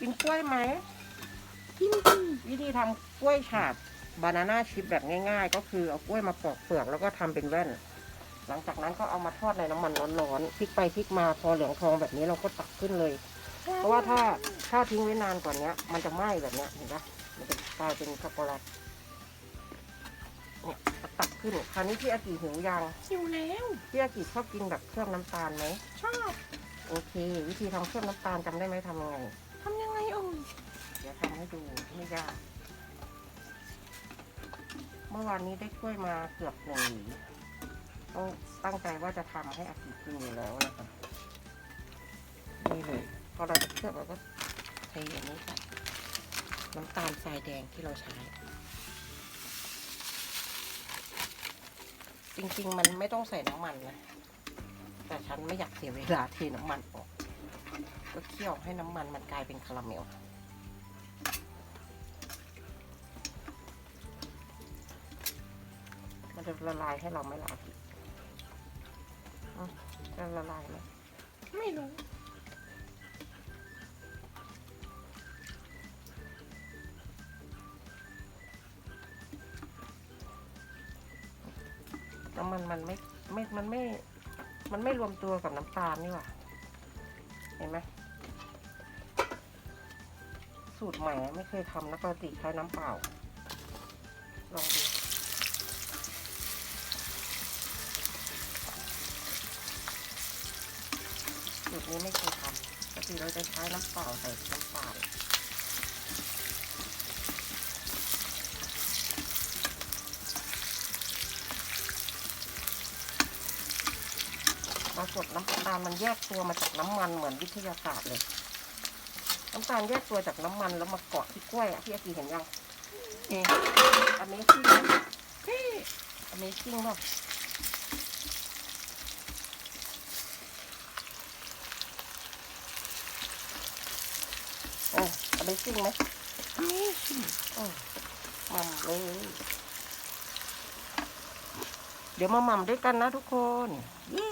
กินกล้วยไหมกินกินวิธีทำกล้วยฉาบบานาน่าชิพแบบง่าย ๆ ก็คือเอากล้วยมาปอกเปลือกแล้วก็ทำเป็นแว่น หลังจากนั้นก็เอามาทอดในน้ำมันร้อนๆพลิกไปพลิกมาพอเหลืองทองแบบนี้เราก็ตักขึ้นเลย เพราะว่าถ้าถ้าทิ้งไว้นานกว่านี้มันจะไหม้แบบเนี้ยเห็นปะมันจะกลายเป็นช็อกโกแลตเนี่ยตักขึ้นคราวนี้พี่อากิหิวยังหิวแล้วพี่อากิชอบกินแบบเครื่องน้ำตาลไหมชอบ โอเค วิธีทำเครื่องน้ำตาลจำได้ไหมทำยังไงทำยังไง เดี๋ยวทำให้ดูไม่ยาก เมื่อวานนี้ได้กล้วยมาเกือบหนึ่งหวีต้องตั้งใจว่าจะทำให้อากิกินอยู่แล้วนะคะนี่เลยพอเราจะเคลือบเราก็เทอันนี้ใส่น้ำตาลทรายแดงที่เราใช้ จริงๆมันไม่ต้องใส่น้ำมันนะ แต่ฉันไม่อยากเสียเวลาเทน้ำมันออก ก็เคี่ยวให้น้ำมันมันกลายเป็นคาราเมล มันจะละลายให้เราไม่ละอาทิอืมจะละลายไหมไม่รู้น้ำมันมันไม่ไม่ มันไม่ มันไม่รวมตัวกับน้ำตาลนี่หว่า เห็นไหม สูตรใหม่ไม่เคยทำนะปกติใช้น้ำเปล่า ลองดูสูตรนี้ไม่เคยทำปกติเราจะใช้น้ำเปล่าใส่น้ำเปล่าปรากฏน้ำตาลมันแยกตัวมาจากน้ำมันเหมือนวิทยาศาสตร์เลย น้ำตาลแยกตัวจากน้ำมันแล้วมาเกาะที่กล้วยอะพี่อากีเห็นยังเองอันนี้ซิ่งไหมพี่อันนี้ซิ่งป่ะเอออันนี้ซิ่งไหมอันนี้สิเออมัมเลยเดี๋ยวมาหม่ำด้วยกันนะทุกคนเย้